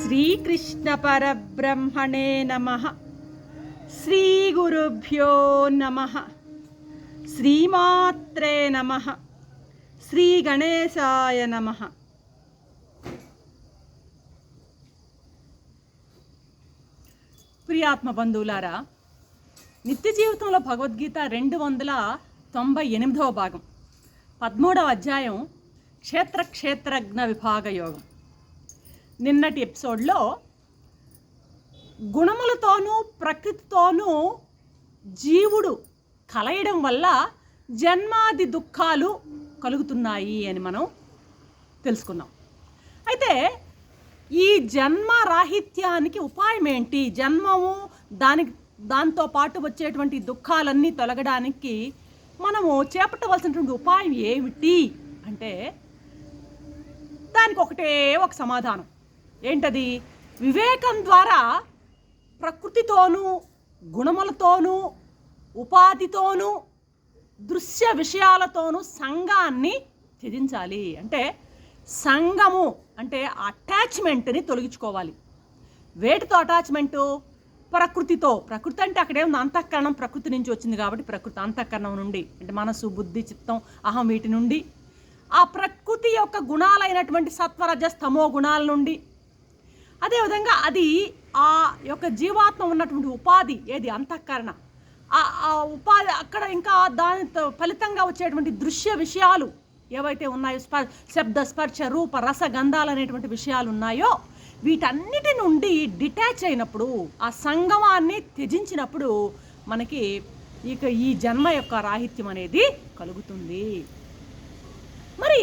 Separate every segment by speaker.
Speaker 1: శ్రీకృష్ణ పరబ్రహ్మణే నమ. శ్రీ గురుభ్యో నమ. శ్రీమాత్రే నమ. శ్రీ గణేశాయ నమ. ప్రియాత్మ బంధువులారా నిత్య జీవితంలో భగవద్గీత రెండు వందల తొంభై ఎనిమిదవ భాగం పదమూడవ అధ్యాయం క్షేత్ర క్షేత్రజ్ఞ విభాగ యోగం. నిన్నటి ఎపిసోడ్లో గుణములతోనూ ప్రకృతితోనూ జీవుడు కలయడం వల్ల జన్మాది దుఃఖాలు కలుగుతున్నాయి అని మనం తెలుసుకున్నాం. అయితే ఈ జన్మ రాహిత్యానికి ఉపాయం ఏంటి? జన్మము దానికి దాంతో పాటు వచ్చేటువంటి దుఃఖాలన్నీ తొలగడానికి మనము చేపట్టవలసినటువంటి ఉపాయం ఏమిటి? అంటే దానికి ఒకటే ఒక సమాధానం. ఏంటది? వివేకం ద్వారా ప్రకృతితోనూ గుణములతోనూ ఉపాధితోనూ దృశ్య విషయాలతోనూ సంఘాన్ని త్యజించాలి. అంటే సంఘము అంటే అటాచ్మెంట్ని తొలగించుకోవాలి. వేటితో అటాచ్మెంటు? ప్రకృతితో. ప్రకృతి అంటే అక్కడేముంది అంతఃకరణం ప్రకృతి నుంచి వచ్చింది కాబట్టి ప్రకృతి అంతఃకరణం నుండి. అంటే మనసు బుద్ధి చిత్తం అహం వీటి నుండి. ఆ ప్రకృతి యొక్క గుణాలైనటువంటి సత్వరజ స్తమో గుణాల నుండి అదేవిధంగా అది ఆ యొక్క జీవాత్మ ఉన్నటువంటి ఉపాధి ఏది? అంతఃకరణ. ఆ ఆ ఉపాధి అక్కడ ఇంకా దాని ఫలితంగా వచ్చేటువంటి దృశ్య విషయాలు ఏవైతే ఉన్నాయో స్ప శబ్ద స్పర్శ రూప రస గంధాలు అనేటువంటి విషయాలు ఉన్నాయో వీటన్నిటి నుండి డిటాచ్ అయినప్పుడు ఆ సంగమాన్ని త్యజించినప్పుడు మనకి ఇక ఈ జన్మ యొక్క రాహిత్యం అనేది కలుగుతుంది. మరి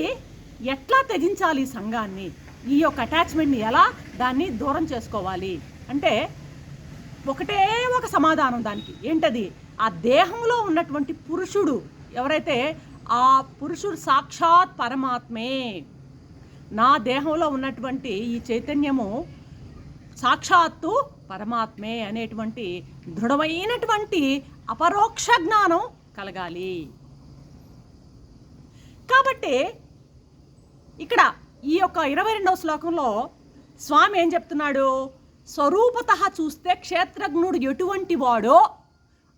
Speaker 1: ఎట్లా త్యజించాలి ఈ సంఘాన్ని? ఈ యొక్క అటాచ్మెంట్ని ఎలా దాన్ని దూరం చేసుకోవాలి? అంటే ఒకటే ఒక సమాధానం దానికి. ఏంటది? ఆ దేహంలో ఉన్నటువంటి పురుషుడు ఎవరైతే ఆ పురుషుడు సాక్షాత్ పరమాత్మే నా దేహంలో ఉన్నటువంటి ఈ చైతన్యము సాక్షాత్తు పరమాత్మే అనేటువంటి దృఢమైనటువంటి అపరోక్ష జ్ఞానం కలగాలి. కాబట్టి ఇక్కడ ఈ యొక్క ఇరవై రెండవ శ్లోకంలో స్వామి ఏం చెప్తున్నాడు? స్వరూపత చూస్తే క్షేత్రజ్ఞుడు ఎటువంటి వాడో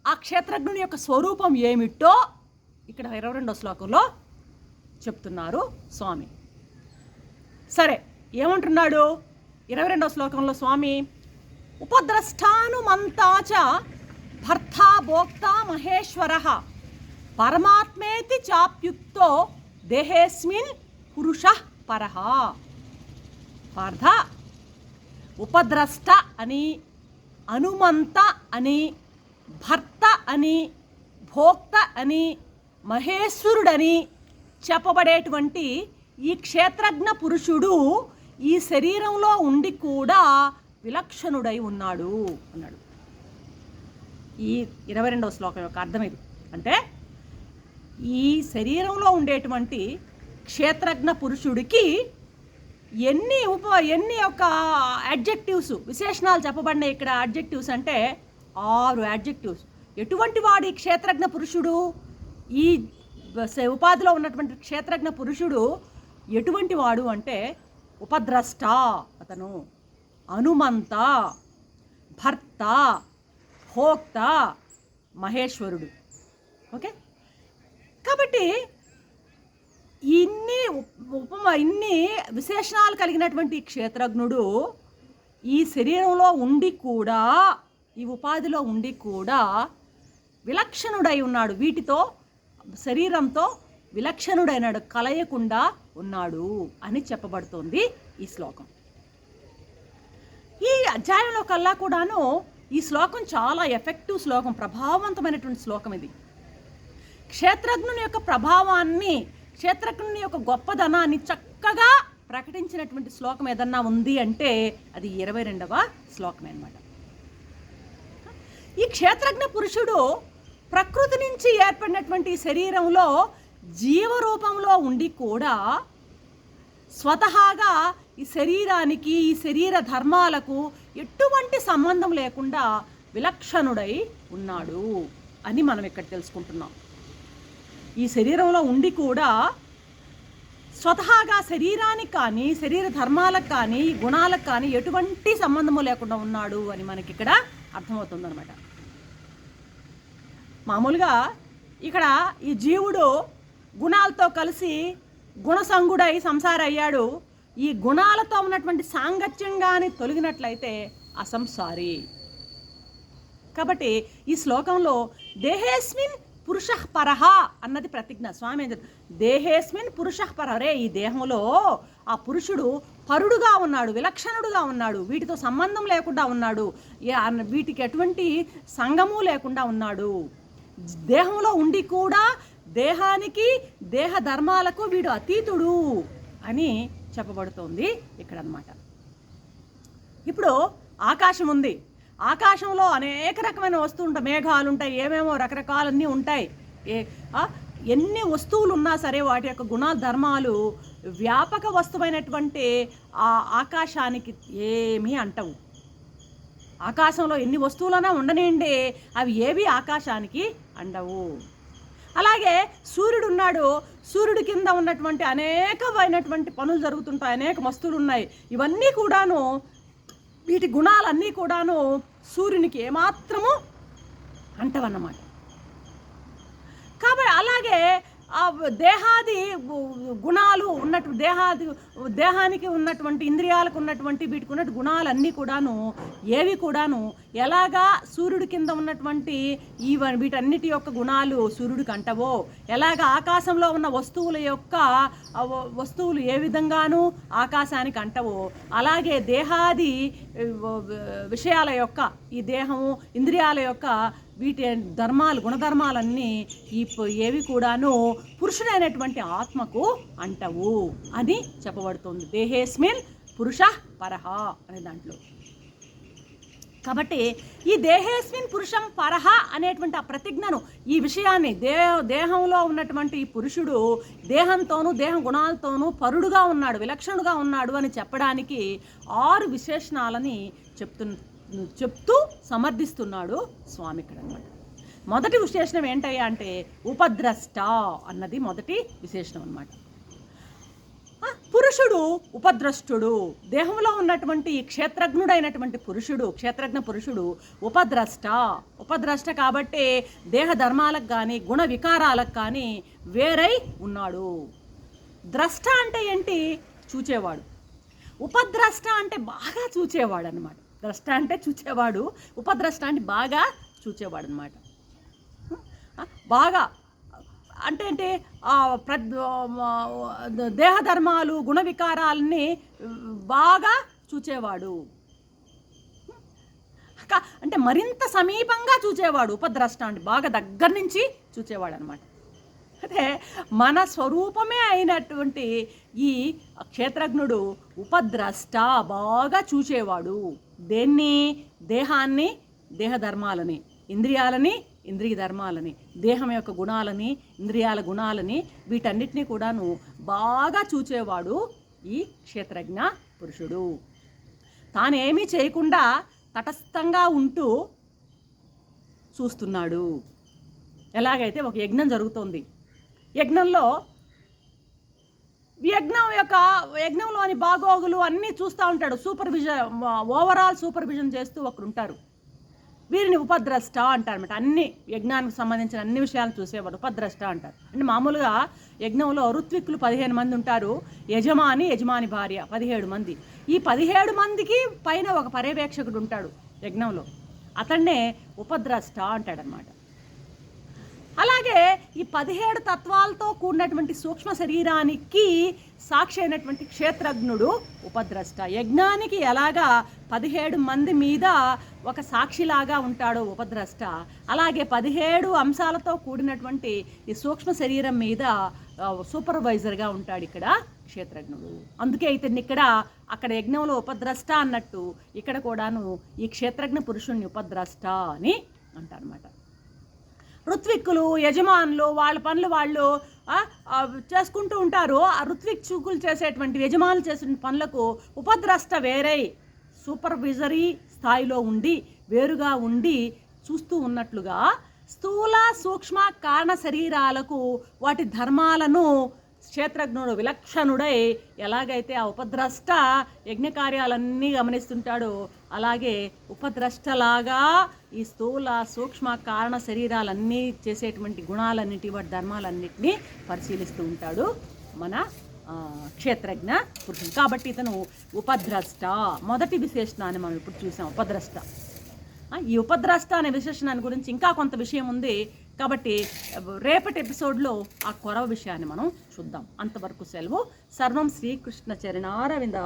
Speaker 1: ఆ క్షేత్రజ్ఞుడి యొక్క స్వరూపం ఏమిటో ఇక్కడ ఇరవై రెండవ శ్లోకంలో చెప్తున్నారు స్వామి. సరే ఏమంటున్నాడు ఇరవై రెండవ శ్లోకంలో స్వామి? ఉపద్రష్టానుమంతాచ భర్త భోక్త మహేశ్వర పరమాత్మేతి చాప్యుక్తో దేహేస్మిన్ పురుష పరహ పార్థ ఉపద్రష్ట అని అనుమంత అని భర్త అని భోక్త అని మహేశ్వరుడని చెప్పబడేటువంటి ఈ క్షేత్రజ్ఞ పురుషుడు ఈ శరీరంలో ఉండి కూడా విలక్షణుడై ఉన్నాడు అన్నాడు. ఈ ఇరవై రెండవ శ్లోకం యొక్క అర్థం ఇది. అంటే ఈ శరీరంలో ఉండేటువంటి క్షేత్రజ్ఞ పురుషుడికి ఎన్ని ఉప ఎన్ని యొక్క అడ్జెక్టివ్స్ విశేషణాలు చెప్పబడినాయి ఇక్కడ అడ్జెక్టివ్స్ అంటే ఆరు అడ్జెక్టివ్స్. ఎటువంటి వాడు ఈ క్షేత్రజ్ఞ పురుషుడు? ఈ ఉపాధిలో ఉన్నటువంటి క్షేత్రజ్ఞ పురుషుడు ఎటువంటి వాడు అంటే ఉపద్రష్ట అతను హనుమంత భర్త భోక్త మహేశ్వరుడు. ఓకే? కాబట్టి ఉపమ ఇన్ని విశేషణాలు కలిగినటువంటి క్షేత్రజ్ఞుడు ఈ శరీరంలో ఉండి కూడా ఈ ఉపాధిలో ఉండి కూడా విలక్షణుడై ఉన్నాడు. వీటితో శరీరంతో విలక్షణుడైనాడు కలయకుండా ఉన్నాడు అని చెప్పబడుతోంది ఈ శ్లోకం. ఈ అధ్యాయంలో కల్లా కూడాను ఈ శ్లోకం చాలా ఎఫెక్టివ్ శ్లోకం ప్రభావవంతమైనటువంటి శ్లోకం ఇది. క్షేత్రజ్ఞుని యొక్క ప్రభావాన్ని క్షేత్రజ్ఞుని యొక్క గొప్పదనాన్ని చక్కగా ప్రకటించినటువంటి శ్లోకం ఏదన్నా ఉంది అంటే అది ఇరవై రెండవ శ్లోకమే అనమాట ఈ క్షేత్రజ్ఞ పురుషుడు ప్రకృతి నుంచి ఏర్పడినటువంటి శరీరంలో జీవరూపంలో ఉండి కూడా స్వతహాగా ఈ శరీరానికి ఈ శరీర ధర్మాలకు ఎటువంటి సంబంధం లేకుండా విలక్షణుడై ఉన్నాడు అని మనం ఇక్కడ తెలుసుకుంటున్నాం. ఈ శరీరంలో ఉండి కూడా స్వతహాగా శరీరానికి కానీ శరీర ధర్మాలకు కానీ గుణాలకు కానీ ఎటువంటి సంబంధము లేకుండా ఉన్నాడు అని మనకి ఇక్కడ అర్థమవుతుందనమాట మామూలుగా ఇక్కడ ఈ జీవుడు గుణాలతో కలిసి గుణసంగుడై సంసార అయ్యాడు ఈ గుణాలతో ఉన్నటువంటి సాంగత్యంగాని తొలగినట్లయితే అసంసారి. కాబట్టి ఈ శ్లోకంలో దేహేస్మిన్ పురుష పరహ అన్నది ప్రతిజ్ఞ. స్వామి ఏం దేహేస్మిన్ పురుష పరహరే ఈ దేహంలో ఆ పురుషుడు పరుడుగా ఉన్నాడు విలక్షణుడుగా ఉన్నాడు వీటితో సంబంధం లేకుండా ఉన్నాడు అన్న- వీటికి ఎటువంటి సంగము లేకుండా ఉన్నాడు. దేహంలో ఉండి కూడా దేహానికి దేహ ధర్మాలకు వీడు అతీతుడు అని చెప్పబడుతోంది ఇక్కడ అన్నమాట ఇప్పుడు ఆకాశం ఉంది ఆకాశంలో అనేక రకమైన వస్తువులు ఉంటాయి. మేఘాలు ఉంటాయి ఏమేమో రకరకాలన్నీ ఉంటాయి. ఏ ఎన్ని వస్తువులు ఉన్నా సరే వాటి యొక్క గుణ ధర్మాలు వ్యాపక వస్తువైనటువంటి ఆ ఆకాశానికి ఏమీ అంటవు. ఆకాశంలో ఎన్ని వస్తువులైనా ఉండనివ్వండి అవి ఏవి ఆకాశానికి అండవు. అలాగే సూర్యుడు ఉన్నాడు సూర్యుడి కింద ఉన్నటువంటి అనేకమైనటువంటి పనులు జరుగుతుంటాయి అనేక వస్తువులు ఉన్నాయి ఇవన్నీ కూడాను వీటి గుణాలన్నీ కూడాను సూర్యునికి ఏమాత్రము అంటవన్నమాట. కాబట్టి అలాగే ఆ దేహాది గుణాలు ఉన్నట్టు దేహాది దేహానికి ఉన్నటువంటి ఇంద్రియాలకు ఉన్నటువంటి వీటికి ఉన్నటువంటి గుణాలన్నీ కూడాను ఏవి కూడాను ఎలాగా సూర్యుడి కింద ఉన్నటువంటి ఈ వీటన్నిటి యొక్క గుణాలు సూర్యుడికి అంటవో ఎలాగ ఆకాశంలో ఉన్న వస్తువుల యొక్క వస్తువులు ఏ విధంగానూ ఆకాశానికి అంటవో అలాగే దేహాది విషయాల యొక్క ఈ దేహము ఇంద్రియాల యొక్క వీటి ధర్మాలు గుణధర్మాలన్నీ ఈ ఏవి కూడాను పురుషుడైనటువంటి ఆత్మకు అంటవు అని చెప్పబడుతుంది. దేహేస్మిన్ పురుష పరహ అనే దాంట్లో. కాబట్టి ఈ దేహేస్మిన్ పురుషం పరహ అనేటువంటి ఆ ప్రతిజ్ఞను ఈ విషయాన్ని దే దేహంలో ఉన్నటువంటి ఈ పురుషుడు దేహంతోనూ దేహ గుణాలతోనూ పరుడుగా ఉన్నాడు విలక్షణుడుగా ఉన్నాడు అని చెప్పడానికి ఆరు విశేషణాలని చెప్తు చెప్తూ సమర్థిస్తున్నాడు స్వామి ఇక్కడ అనమాట మొదటి విశేషణం ఏంటయ్యా అంటే ఉపద్రష్ట అన్నది మొదటి విశేషణం అనమాట పురుషుడు ఉపద్రష్టుడు. దేహంలో ఉన్నటువంటి క్షేత్రజ్ఞుడైనటువంటి పురుషుడు క్షేత్రజ్ఞ పురుషుడు ఉపద్రష్ట. ఉపద్రష్ట కాబట్టి దేహ ధర్మాలకు కానీ గుణ వికారాలకు కానీ వేరై ఉన్నాడు. ద్రష్ట అంటే ఏంటి? చూచేవాడు. ఉపద్రష్ట అంటే బాగా చూచేవాడు అనమాట ద్రష్ట అంటే చూచేవాడు ఉపద్రష్ట అంటే బాగా చూచేవాడు అనమాట బాగా అంటే అంటే ఆ, ప్రద్ గుణ వికారాలని బాగా చూచేవాడు. అంటే మరింత సమీపంగా చూచేవాడు ఉపద్రష్ట అంటే బాగా దగ్గర నుంచి చూచేవాడు అనమాట అదే మన స్వరూపమే అయినటువంటి ఈ క్షేత్రజ్ఞుడు ఉపద్రష్ట బాగా చూచేవాడు. దేన్ని? దేహాన్ని? దేహధర్మాలని. ఇంద్రియాలని? ఇంద్రియ ధర్మాలని దేహం యొక్క గుణాలని? ఇంద్రియాల గుణాలని. వీటన్నిటినీ కూడాను బాగా చూచేవాడు ఈ క్షేత్రజ్ఞ పురుషుడు. తానేమీ చేయకుండా తటస్థంగా ఉంటూ చూస్తున్నాడు. ఎలాగైతే ఒక యజ్ఞం జరుగుతోంది. యజ్ఞంలో యజ్ఞం యొక్క యజ్ఞంలోని బాగోగులు అన్నీ చూస్తూ ఉంటాడు. సూపర్విజన్ ఓవరాల్ సూపర్విజన్ చేస్తూ ఒకరు ఉంటారు. వీరిని ఉపద్రష్ట అంటారు అనమాట అన్ని యజ్ఞానికి సంబంధించిన అన్ని విషయాలు చూసేవాడు ఉపద్రష్ట అంటారు. అంటే మామూలుగా యజ్ఞంలో ఋత్విక్కులు పదిహేను మంది ఉంటారు. యజమాని యజమాని భార్య పదిహేడు మంది. ఈ పదిహేడు మందికి పైన ఒక పర్యవేక్షకుడు ఉంటాడు యజ్ఞంలో అతన్నే ఉపద్రష్ట అంటాడనమాట అలాగే ఈ పదిహేడు తత్వాలతో కూడినటువంటి సూక్ష్మ శరీరానికి సాక్షి అయినటువంటి క్షేత్రజ్ఞుడు ఉపద్రష్ట. యజ్ఞానికి ఎలాగా పదిహేడు మంది మీద ఒక సాక్షిలాగా ఉంటాడో ఉపద్రష్ట. అలాగే పదిహేడు అంశాలతో కూడినటువంటి ఈ సూక్ష్మ శరీరం మీద సూపర్వైజర్గా ఉంటాడు ఇక్కడ క్షేత్రజ్ఞుడు. అందుకే ఇతన్ని ఇక్కడ అక్కడ యజ్ఞంలో ఉపద్రష్ట అన్నట్టు ఇక్కడ కూడాను ఈ క్షేత్రజ్ఞ పురుషుణ్ణి ఉపద్రష్ట అని అంటారన్నమాట. ఋత్విక్కులు యజమానులు వాళ్ళ పనులు వాళ్ళు చేసుకుంటూ ఉంటారు. ఆ ఋత్విక్కులు చేసేటువంటి యజమానులు చేసిన పనులకు ఉపద్రష్ట వేరై సూపర్విజరీ స్థాయిలో ఉండి వేరుగా ఉండి చూస్తూ ఉన్నట్లుగా స్థూల సూక్ష్మ కారణ శరీరాలకు వాటి ధర్మాలను క్షేత్రజ్ఞుడు విలక్షణుడై ఎలాగైతే ఆ ఉపద్రష్ట యజ్ఞకార్యాలన్నీ గమనిస్తుంటాడో అలాగే ఉపద్రష్టలాగా ఈ స్థూల సూక్ష్మ కారణ శరీరాలన్నీ చేసేటువంటి గుణాలన్నిటి వాటి ధర్మాలన్నింటినీ పరిశీలిస్తూ ఉంటాడు మన క్షేత్రజ్ఞ పురుషుడు. కాబట్టి ఇతను ఉపద్రష్ట. మొదటి విశేషణాన్ని మనం ఇప్పుడు చూసాం ఉపద్రష్ట. ఈ ఉపద్రష్ట అనే విశేషణాన్ని గురించి ఇంకా కొంత విషయం ఉంది. కాబట్టి రేపటి ఎపిసోడ్లో ఆ కొరవ విషయాన్ని మనం చూద్దాం. అంతవరకు సెలవు. సర్వం శ్రీకృష్ణ చరణారవింద